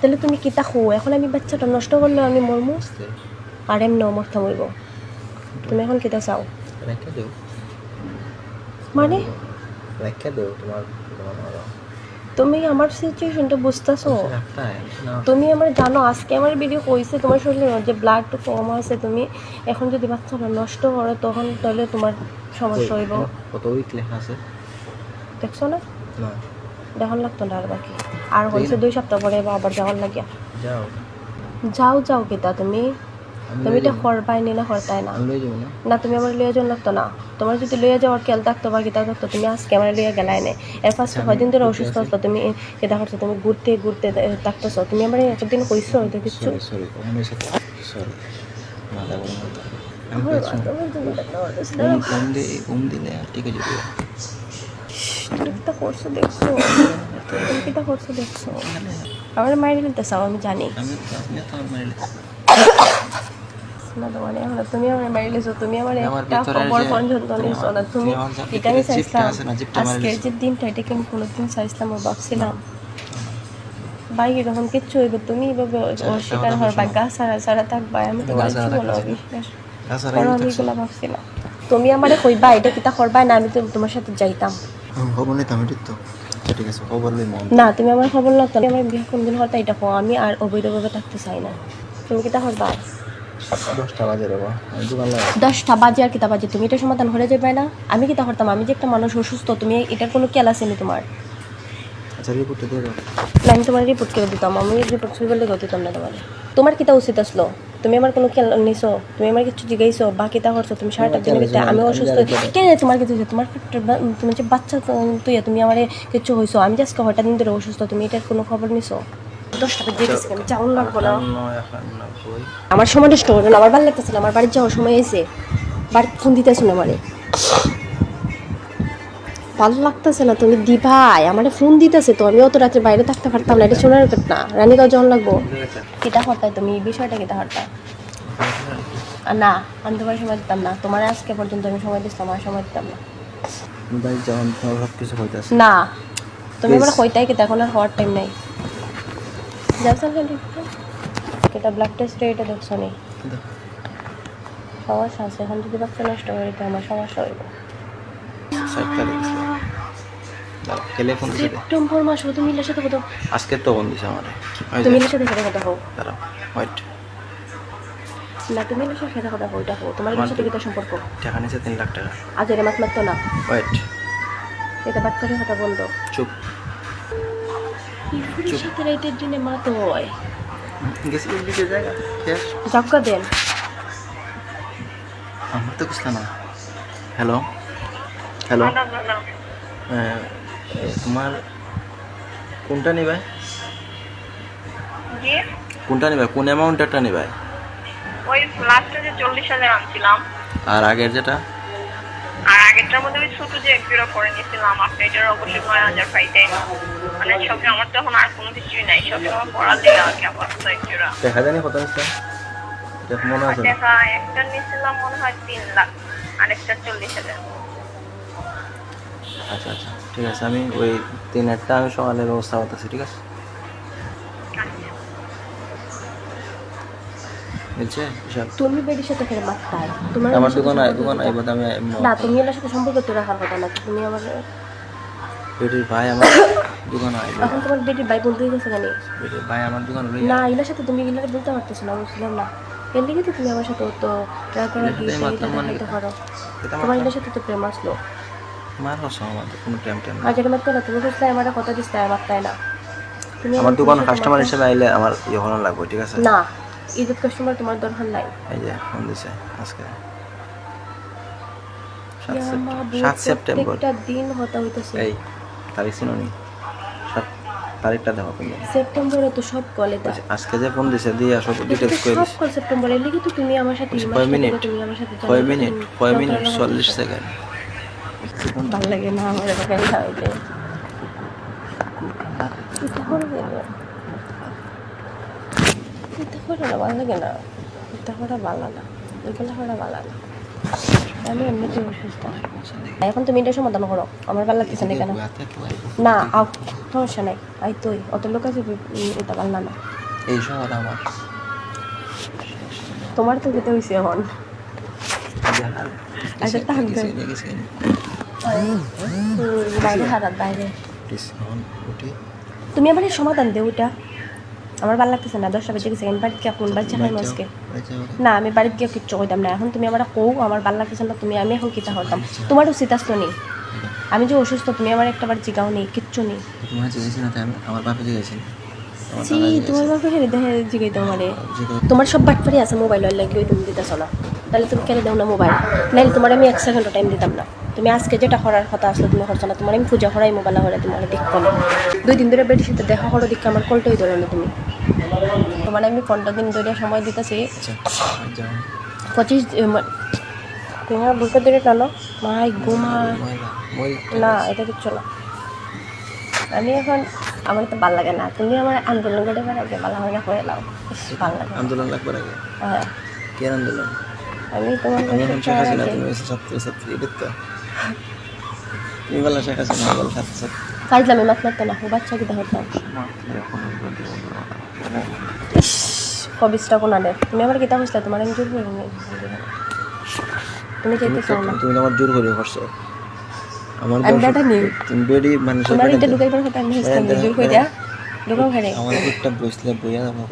তাহলে তুমি কিতা খো এখন আমি বাচ্চাটা নষ্ট করলে আমি মরমু। আর এমনি মরতাম হইব তুমি এখন কিতা চাও? রেখে দেও। মানে? রেখে দেও তোমার তোমার তুমি আমার সিচুয়েশনটা বুঝতেছো? তুমি আমার জানো আজকে আমার ভিডিও কইছে তোমার শরীরে যে ব্লাড কম আছে তুমি এখন যদি বাচ্চাটা নষ্ট করো তখন তাহলে তোমার সমস্যা হইব। কত উইক লেখা আছে? দেখছ না? না। দেখান লাগতো না আর বাকি। আর হয়েছে দুই সপ্তাহ পরে বা আবার যাওয়ার লাগিয়া। যাও। যাও যাও কিতা তুমি। তুমি এটা যাব। করবাই নি না না। তুমি আমার লিয়ে যাওয়ার লাগতো না। তোমার যদি লিয়ে যাওয়ার খেয়াল থাকতো বা কিতা থাকতো তুমি আজকে আমার লিয়ে গেলাই নাই এর ফার্স্ট কয়দিন ধরে অসুস্থ। হতো তুমি কিতা করছ তুমি ঘুরতে ঘুরতে থাকতেছো। তুমি আমার একদিন কইছো এটা কিছু ঠিক আছে কিতা করছ দেখছ? কিতা করছ দেখছ? আমার মাইরে নিতে আমি জানি। আমি তো আমি তো আমার মারিলে না তোমার আমরা তুমি আমার তুমি আমার আমার একটা খবর পর্যন্ত তুমি নিছো না এটা আমি চাইছিলাম। আজকের যে দিনটা আমি কোনোদিন চাইছিলাম ভাবছিলাম। কিচ্ছু হইবে তুমি এভাবে অস্বীকার হওয়ার বা গা থাকবা আমি আমি এগুলো ভাবছিলাম তুমি আমারে কইবা এটা কিতা করবা না আমি তো তোমার সাথে যাইতাম। খবর নিতাম এটি তো ঠিক আছে খবর মন না তুমি আমার খবর লাগতো না আমার বিয়ে কোনদিন হতো এটা কো আমি আর অবৈধভাবে থাকতে চাই না। তুমি কিতা করবা দশটা বাজে রে আমি দশটা বাজে আর কিতা বাজে তুমি এটা সমাধান হয়ে যাবে না। আমি কিতা করতাম আমি যে একটা মানুষ অসুস্থ তুমি এটার কোনো কেলা আসেনি তোমার? আচ্ছা রিপোর্টটা দিয়ে দাও। না আমি তোমার রিপোর্ট করে দিতাম। আমি রিপোর্ট ছবি দিতাম না তোমার। তোমার কিতা উচিত আসলো? তুমি আমার কোনো খেয়াল নিছো তুমি আমার কিছু জিগাইছো বা কিতা করছ তুমি সারাটা দিন ভিতরে আমি অসুস্থ কে জানে তোমার কিছু হয়েছে? তোমার তুমি যে বাচ্চা তুই তুমি আমার কিছু হয়েছো। আমি আজকে হঠাৎ দিন ধরে অসুস্থ তুমি এটার কোনো খবর নিছো? গেছে আমি যাওয়ার লাগবো না। আমার সময় নষ্ট আমার ভালো লাগতেছে না আমার বাড়ির যাওয়ার সময় এসে বাড়ি ফোন দিতেছো না আমারে। ভালো লাগতেছে না তুমি দিভাই আমার ফোন দিতেছে তো আমি অত রাত্রে বাইরে থাকতে পারতাম না এটা শোনার কথা না। রানীগাঁও যখন লাগবো। কেটা হরতায় তুমি এই বিষয়টা কেটা হরতায়? আর না আমি তোমার সময় দিতাম না তোমার আজকে পর্যন্ত আমি সময় দিতাম আমার সময় দিতাম না। ভাই যখন তোমার সব কিছু হইতাছে। না তুমি আমার Please. হইতাই কেটা এখন আর হওয়ার টাইম নাই। যাচ্ছেন কেটা ব্লাড টেস্ট এটা দেখছ নি? সমস্যা আছে এখন যদি বাচ্চা নষ্ট করে তো আমার সমস্যা হইব। দাঁড়াও, কেলে ফোন দিছে সেপ্টেম্বর মাস তুমি মিলের সাথে কথা আজকে তো ফোন দিছে আমারে। তুমি মিলের সাথে কথা হোক দাঁড়াও ওয়েট না তুমি মিলের সাথে কথা হোক ওইটা হোক তোমার সাথে তো- কিতা সম্পর্ক? টাকা নিছে তিন লাখ টাকা। আজ এর মাত মারতো না। ওয়েট এটা বাচ্চাদের কথা বন্ধ। চুপ। ইফুরের সাথে রাইতের দিনে মাত হয়। গেছি দিকে জায়গা শেষ। জক্কা দেন। আমার তো কিছু না। Hello hello. তোমার কোনটা নিবে? কোনটা নিবে? কোন অ্যামাউন্টটা নিবে? ওই লাস্টে যে চল্লিশ হাজার আনছিলাম। আর আগের যেটা? আর আগেরটার মধ্যে ওই ছোট যে একজোড়া করে নিয়েছিলাম আপনি এটার অবশ্যই নয় হাজার পাইতে। মানে সব আমার তখন আর কোনো কিছুই নাই সবসময় পড়া দিয়ে আগে আপাতত একজোড়া দেখা জানি কত নিচ্ছে? দেখ মনে আছে দেখা একটা নিয়েছিলাম মনে হয় তিন লাখ আরেকটা চল্লিশ হাজার। আচ্ছা আচ্ছা। ঠিক আছে আমি ওই তিন একটা আমি সকালে ব্যবস্থা করতেছি ঠিক আছে? বুঝছে? তুমি বেডির সাথে ফের মাত তোমার আমার সাথে দোকান আয় দোকান তো- আইব আমি না তুমি এর সাথে সম্পর্ক তো রাখার কথা না তুমি আমার বেটির ভাই আমার দোকান আইব এখন তোমার বেডির ভাই বন্ধু হয়ে গেছে কেন? বেটির ভাই আমার দোকান লই না এগুলোর সাথে তুমি এগুলো বলতে পারতেছো না বুঝলাম না। এর লিগে তো তুমি আমার সাথে তো কি তোমার সাথে তো প্রেম আসলো। আমার হসম আমাদের কোনো টাইম টাইম আর যেটা মাত্র না তুমি বুঝলে আমার কথা দিস আমার তাই না? আমার দোকান সাথে কাস্টমার হিসেবে আইলে আমার ইয়ে লাগবে ঠিক আছে? না ইজ্জত কাস্টমার তোমার দরকার নাই। এই যে ফোন দিছে আজকে। সাত সেপ্টেম্বর। মাবুদ, সাত সেপ্টেম্বর। প্রত্যেকটা দিন হতা হইতেছে। এই তারিখ চিনি সাত তারিখটা দেখো তুমি। সেপ্টেম্বরে তো সব কলে আজকে যে ফোন দিছে দিয়ে সব ডিটেলস করে সব কল সেপ্টেম্বরে লিগে তো তুমি আমার সাথে মিনিট? মিনিট? মিনিট? আমার চল্লিশ সাথে- সেকেন্ড। ভালো লাগে না আমার এলাকায় খাওয়াইতে। এটা করে না। ভালো লাগে না। এটা করা ভালো না। এগুলো করা ভালো না। আমি এমনিতেই অসুস্থ। এখন তুমি এটা সমাধান করো। আমার ভালো লাগতেছে না কেন। না আও সমস্যা নাই। আই তুই অত লোক আছে এটা ভালো না এই শহর আমার। তোমার তো যেতে হয়েছে এখন। আচ্ছা, তাহলে। হুম, বাইরে। হারাত বাইরে তুমি আমার সমাধান দে ওটা আমার ভালো লাগতেছে না দশটা বেজে গেছে আমি বাড়িতে এখন বাচ্চা খাই আজকে। না। আমি বাড়িতে গিয়ে কিচ্ছু কইতাম না এখন তুমি আমার কৌ আমার ভালো লাগতেছে না তুমি আমি এখন কিতা করতাম। তোমার উচিত আসতো নেই। আমি যে অসুস্থ তুমি আমার একটা বার জিগাও নেই কিচ্ছু নেই। আমার বাপে জি তোমার বাপে হেরে দেখে জিগাই তোমারে তোমার সব বাটপারি আছে মোবাইল লাগলে তুমি দিতেছ না। তাহলে তুমি কেন দাও না মোবাইল? নাহলে তোমার আমি এক সেকেন্ডও টাইম দিতাম না। তুমি আজকে যেটা করার কথা আসলে তুমি করছ না। তোমার আমি পূজা করাই মোবাইল হলে তোমার দেখো না দুই দিন ধরে বেডির সাথে দেখা করো দিকে আমার কলটাই ধরে না তুমি। তোমার আমি পনেরো দিন ধরে সময় দিতেছি। আচ্ছা পঁচিশ তোমার বুকে ধরে টানো। মাই ঘুমা না এটা কিচ্ছু না। আমি এখন আমার তো ভালো লাগে না। তুমি আমার আন্দোলন করে বেড়াকে ভালো হয় না করে লাও ভালো লাগে। আন্দোলন লাগবার আগে হ্যাঁ। কে আন্দোলন? আমি তোমার আমি এখন শেখ হাসিনা কাছে তুমি ছাত্র ছাত্রী এটা তো বলা শেখ হাসিনা বলা ছাত্রী ফাইজলামি মাত মারতো না বাচ্চা কি কবিসটা কোনা দে তুমি আমার কিতা হইছিল তোমার আমি জোর করে তুমি যেতে চাও না। তুমি আমার জোর করে করছ। আমার বেটা নিই। তুমি বেডি তোমার বেটা এটা ঢুকাইবার কথা আমি হিসতাম জোর করে দিয়া। ঢুকাও ঘরে। আমার একটা বইয়া আমার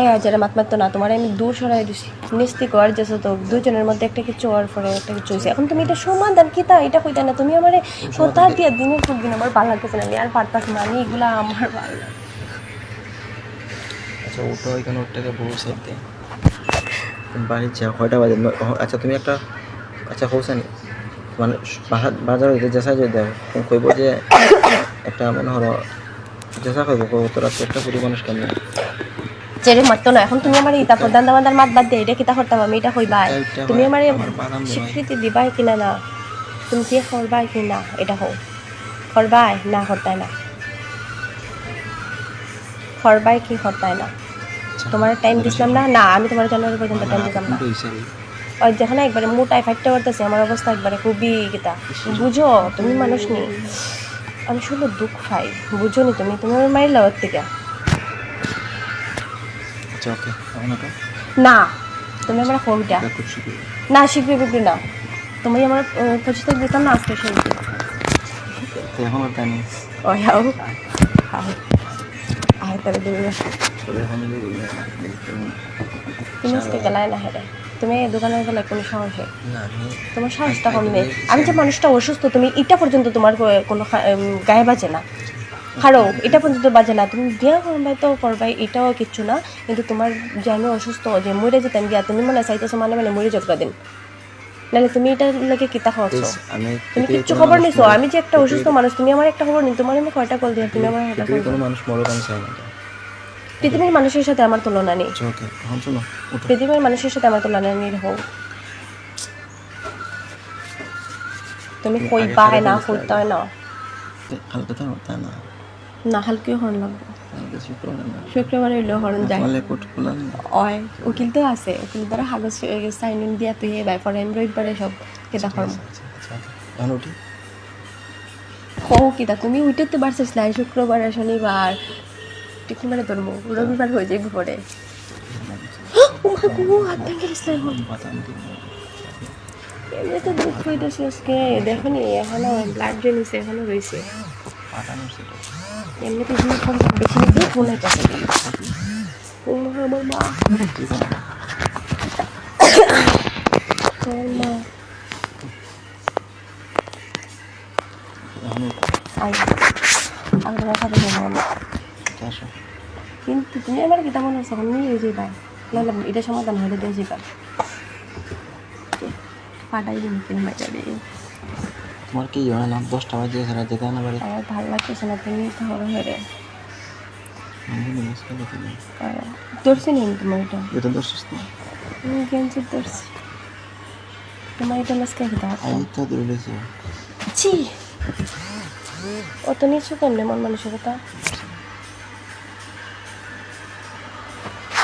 এ যারা মাত মারতো না, তোমার আমি দূর সরাই দিছি। নিস্তি কর যেছো তো দুজনের মধ্যে একটা কিছু হওয়ার পরে একটা কিছু হয়েছে। এখন তুমি এটা সমাধান কিতা এটা কইতা না। তুমি আমার কথা দিয়া দিনের পর দিন আমার ভালো লাগতেছে আমি আর পারতাছি না। আমি এগুলা আমার ভালো আচ্ছা ওটা ওইখানে ওটাকে বহু সাইড দে তুমি বাড়ি যাও। কয়টা বাজে? আচ্ছা তুমি একটা আচ্ছা হোসেন মানে বাজার হইতে জেসা যদি দেও। কইব যে একটা মনে হলো জেসা কইব তোরা একটা পুরী মানুষ কেমন? চেরে মারতো না। এখন তুমি আমার ইতা প্রধান দামাদার মাত বাদ দিয়ে এটা কিতা করতাম আমি এটা এইটা তুমি আমার। স্বীকৃতি দিবাই কিনা না? তুমি কি করবাই কি না? এটা হোক করবাই না করতাই না। করবাই কি করতাই না। তোমার টাইম দিছিলাম না? না আমি তোমার জানুয়ারি পর্যন্ত টাইম দিতাম না। ওই যেখানে একবারে মোটাই ফাইটটা করতেছে আমার অবস্থা একবারে খুবই কিতা। বুঝো তুমি মানুষ নেই আমি শুধু দুঃখ পাই। বুঝো নি তুমি তুমি আমার মায়ের লগর থেকে। আচ্ছা ওকে এখন ওটা না তুমি আমার ফোনটা। খুব শিখি না শিখবি বিক্রি না? তুমি আমার পঁচিশ তারিখ দিতাম না আজকে সেই এখন ওটা নেই। ও যাও। আয়। তাহলে দেবে তুমি আজকে গেলায় না হেরে তুমি এই দোকানের গেলে কোনো সাহসে? তোমার সাহসটা কম নেই আমি যে মানুষটা অসুস্থ তুমি এটা পর্যন্ত তোমার কোনো গায়ে বাজে না। হারো এটা পর্যন্ত বাজে না। তুমি বিয়া করবাই তো করবাই এটাও কিচ্ছু না। কিন্তু তোমার যে আমি অসুস্থ যে মরে যেতাম গিয়া তুমি মনে চাইতেছো মানে মানে মরে যাত্রা দিন। নাহলে তুমি এটা লাগে কিতা খাওয়াচ্ছ? তুমি কিচ্ছু খবর নিছো? আমি যে একটা অসুস্থ মানুষ তুমি আমার একটা খবর নি তোমার আমি কয়টা কল দিয়ে তুমি আমার একটা কোনো মানুষ মরুক আমি চাই না পৃথিবীর মানুষের সাথে আমার তুলনা নেই। আচ্ছা ওকে এখন শোনো পৃথিবীর মানুষের সাথে আমার তুলনা নেই হোক তুমি কই পায় না করতে হয় না? না না হালকে হরণ লাগবে। শুক্রবার না শুক্রবার হরণ যায় অয় উকিল তো আছে। উকিল দ্বারা কাগজ সাইন ইন দিয়া তুই বাই পরে আমি রবিবারে সব কেটা করব আচ্ছা এখন উঠি। কও কিতা তুমি উঠে তো বাড়ছিস শুক্রবার শনিবার। টিকনিবারে ধরবো রবিবার হয়ে যাইব পরে। ও মা গো হাত ভেঙে গেছিল এখন। এমনি তো দুঃখ হইতেছে আজকে। দেখো নি এখনও ব্লাড জমিছে এখনও রয়েছে এমনি জিনিস ফোন বেশি নিতে ও মা আমার মা। আমার মা। সাথে কিন্তু তুমি আমার কিতা মনে হচ্ছে আমি নিয়ে যাই ভাই নাহলে এটা সমাধান হলে দিয়ে যাবা পাঠাই দিন তিন বাজারে তোমার কি হয় না দশটা বাজে সারা যেতে না বাড়ি? আমার ভালো লাগতেছে না তুমি ধরো হেরে আমি ধরছি নি তোমার এটা? এটা দশ না। আমি গেঞ্জি ধরছি। তোমার এটা মাসকে খেতে আই তো দৌড়েছি ছি! অত নিচু কেমনে মন মানসিকতা? কিচ্ছু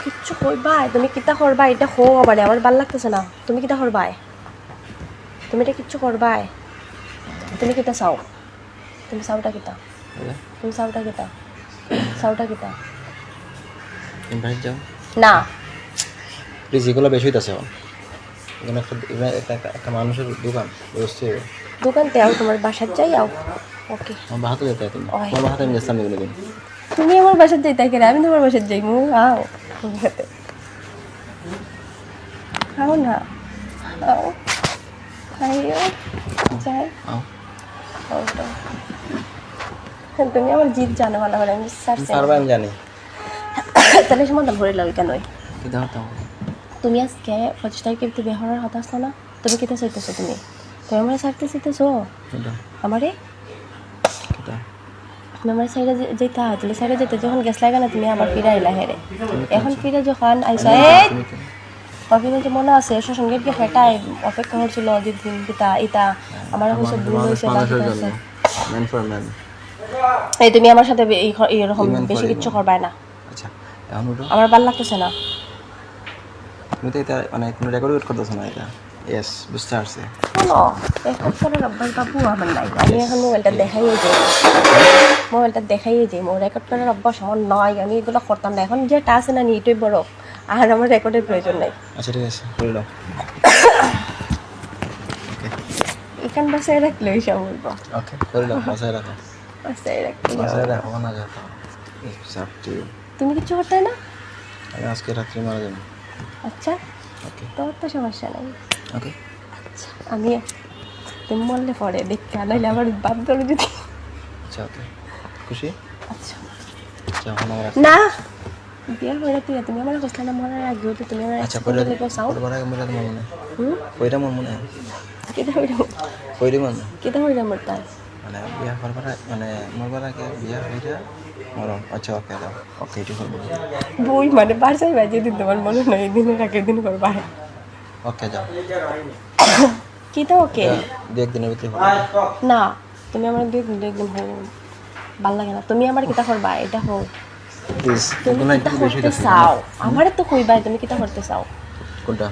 কিচ্ছু করবাই তুমি কিতা করবাই এটা হো আবার আমার ভালো লাগতেছে না। তুমি কিতা করবাই? তুমি এটা কিচ্ছু করবাই? তুমি কিতা চাও? তুমি চাওটা কিতা তুমি চাওটা কিতা চাওটা কিতা যাও না। প্লিজ এগুলো বেশি হইতেছে এখন একটা একটা মানুষের দোকান বুঝতে হবে দোকানতে আও তোমার বাসার যাই আও। ওকে আমার বাহাতে যেতে তুমি। আমার বাহাতে আমি এগুলো দিন তুমি আমার বাসার যাই তাই আমি তোমার বাসার যাই মু আও। আও না। আও। আইও যাই। আও। ওটা তুমি আমার জিত জানো ভালো করে আমি সারছি পারবে আমি জানি। তাহলে সমাধান করে লই কেন দাও দাও। তুমি আজকে পঁচিশ তারিখে হওয়ার কথা না? তুমি কিতা চাইতেছো তুমি? তুমি আমার সারতে চাইতেছো? আমারে? আমার সাইডে যেতে তাহলে সাইডে যেতে যখন গেছ লাগে না তুমি আবার ফিরে আইলা হেরে এখন ফিরে যখন আইসা এই! কি যে মনে আছে সঙ্গে গিয়ে হেটাই অপেক্ষা করছিল দিন কিতা ইতা। আমার হচ্ছে ভুল হয়েছে বা ম্যান ফর ম্যান এই তুমি আমার সাথে এই- এইরকম বেশি কিচ্ছু human. করবাই না। আচ্ছা এখন ওটা আমার ভালো লাগতেছে না। তুমি তো এটা মানে তুমি রেকর্ড করতেছো না এটা? ইয়েস বুঝতে পারছি। শোনো এখন ফোনের অভ্যাস বাবু আমার নাই। আমি এখন মোবাইলটা দেখাইয়ে যাই মোবাইলটা দেখাইয়ে যাই মোর রেকর্ড করার অভ্যাস আমার নয় আমি এগুলো করতাম না। এখন যেটা আছে না এটাই বড়। আর আমার রেকর্ডের প্রয়োজন নেই। আচ্ছা ঠিক আছে করে দাও। এখান বাসায় রাখলে ওইসব বলব। ওকে করে দাও বাসায় রাখো। বাসায় রাখলে। বাসায় রাখো না যাতো তুমি কিছু করতে না? আমি আজকে রাত্রি মারা যাব। আচ্ছা। ওকে তোর তো সমস্যা নেই। ওকে আচ্ছা আমি তুমি বললে পরে দেখতে নাইলে আবার বাদ ধরে যদি। আচ্ছা ওকে খুশি? আচ্ছা। আচ্ছা না! বিয়ে হয়ে তুই তুমি আমার কইলা না আগে তো তুমি আমার আচ্ছা লেগে চাও করবার আগে মরে মনে হুম মন মনে কেটা হইরা কইরি মন কেটা হইরা মানে বিয়া করবার মানে মরবার আগে বিয়া হইরা মরম আচ্ছা ওকে দাও ওকে এটু করব বই মানে বাসায় বাজিয়ে দিন তোমার মনে নয় এই দিনের আগের দিন করবা ওকে যাও কি তো ওকে দু একদিনের ভিতরে না তুমি আমার দিন একদিন হো ভালো লাগে না তুমি আমার কিতা করবা এটা হোক তুমি এগুলো কিতা করতে চাও? আমারে তো কইবাই তুমি কিতা করতে চাও? কোনটা?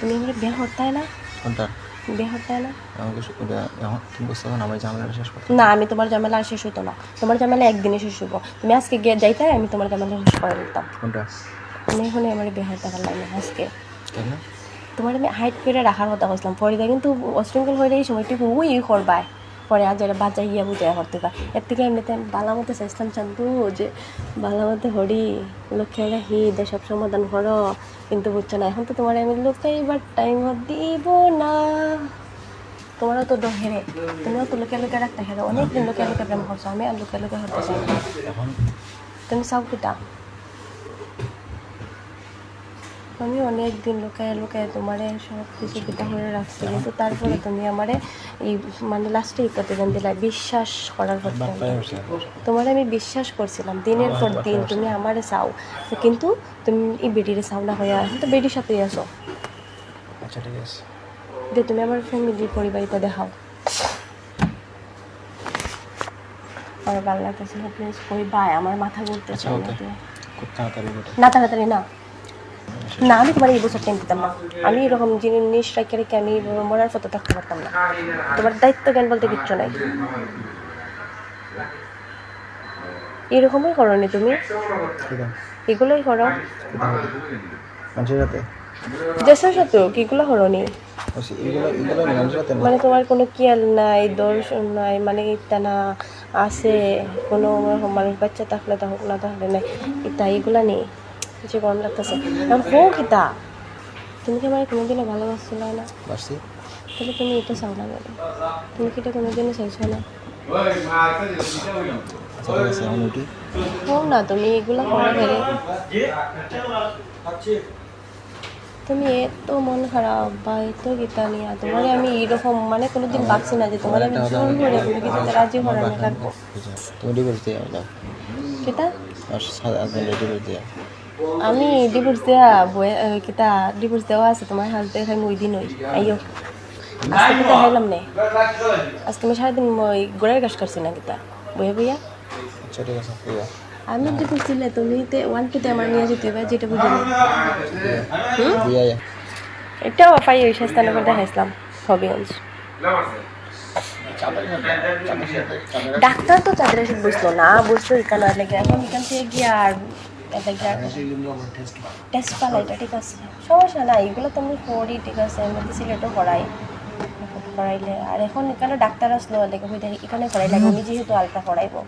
তুমি আমার বিয়ে করতে না? কোনটা? বিয়ে না? আমাকে এখন তুমি বুঝতে পারো আমার ঝামেলাটা শেষ করতে না আমি তোমার ঝামেলা আর শেষ হতো না। তোমার ঝামেলা একদিনে শেষ হব তুমি আজকে গিয়ে যাইতে আমি তোমার ঝামেলা শেষ করে দিতাম। কোনটা? তুমি এখন আমার বিয়ে হতে পারলাম না আজকে। কেন? তোমার আমি হাইট করে রাখার কথা বলছিলাম পরে কিন্তু অশৃঙ্খল হয়ে এই সময়টুকু ওই করবাই পরে আজ এরা বাচ্চা ইয়া বুঝাই করতে পার। এর থেকে এমনিতে বালা মতো চাইছিলাম চান্দু যে বালা মতো হরি লক্ষ্যে রাখি দেশব সমাধান করো। কিন্তু বুঝছ না এখন তো তোমার আমি লুকাইবার টাইম দিব না। তোমারও তো হেরে তুমিও তো লোকে লোকে রাখতে হেরে। অনেকদিন লোকে লোকে প্রেম করছ আমি আর লোকে লোকে হতে চাই তুমি চাও কিটা? আমি অনেক দিন লুকায় লুকায় তোমারে সব কিছু কিটা করে রাখছি কিন্তু তারপরে তুমি আমারে এই মানে লাস্টে এই প্রতিদান দিলা বিশ্বাস করার হচ্ছে তোমার আমি বিশ্বাস করছিলাম দিনের পর দিন তুমি আমারে চাও কিন্তু তুমি এই বেডিরে চাও না হয়ে এখন তো বেডির সাথেই আসো আচ্ছা ঠিক আছে। যে তুমি আমার ফ্যামিলি পরিবারিতা দেখাও। আমার ভালো লাগতেছে প্লিজ কই বাই আমার মাথা ঘুরতেছে আচ্ছা না তাড়াতাড়ি না। না আমি তোমার এই বছর টাইম দিতাম না। আমি এরকম জিনিস রেখে রেখে আমি মরার পথে থাকতে পারতাম না। তোমার দায়িত্ব জ্ঞান বলতে কিচ্ছু নাই। এরকমই করো নি তুমি। এগুলোই করো। দেশের সাথেও কি এগুলো করো নি। মানে তোমার কোনো কেয়ার নাই দর্শন নাই মানে ইটা না আছে কোনো মানুষ বাচ্চা থাকলে থাকুক না থাকলে নাই। ইটা এগুলা নেই। কিছু গরম লাগতেছে। এখন হোক ইটা তুমি কি আমার কোনোদিনও ভালোবাসছিল না? বাসি তাহলে তুমি এটা চাও না কেন? তুমি কি এটা কোনোদিনও চাইছো না? হোক না তুমি এগুলো করো ফেলে তুমি এত মন খারাপ বা এত গীতা নিয়ে তোমার আমি এরকম মানে কোনোদিন ভাবছি না যে তোমার আমি জোর করে কোনো কিছুতে রাজি রাখব বুঝা তুমি ডিভোর্স দিয়ে কিতা আর ডিভোর্স দিয়ে আমি ডিভোর্স দেওয়া বয়ে কিতা ডিভোর্স দেওয়া আছে তোমার হাজবেন্ড খাই ওই দিন। ওই আইও আজকে কিতা খাইলাম নে? আজকে আমি সারাদিন ওই গোড়ার কাজ করছি না কিতা বইয়া বইয়া আচ্ছা ঠিক আছে আমি যে বুঝছিলে তুমি তে ওয়ান টুতে আমার নিয়ে যেতে হবে যেটা ইয়া। এটাও পাই ওই স্থানে করে দেখাইছিলাম হবিগঞ্জ। ডাক্তার তো চাঁদের বুঝলো না বুঝলো এখানে লেগে। এখন এখান থেকে গিয়ে আর টেস্ট এটা ঠিক আছে। সমস্যা নাই এগুলো তো আমি করি ঠিক আছে আমি সিলেটও করাই। করাইলে আর এখন এখানে ডাক্তার আসলো দেখে এখানে করাই লাগে আমি যেহেতু আলট্রা করাইবো।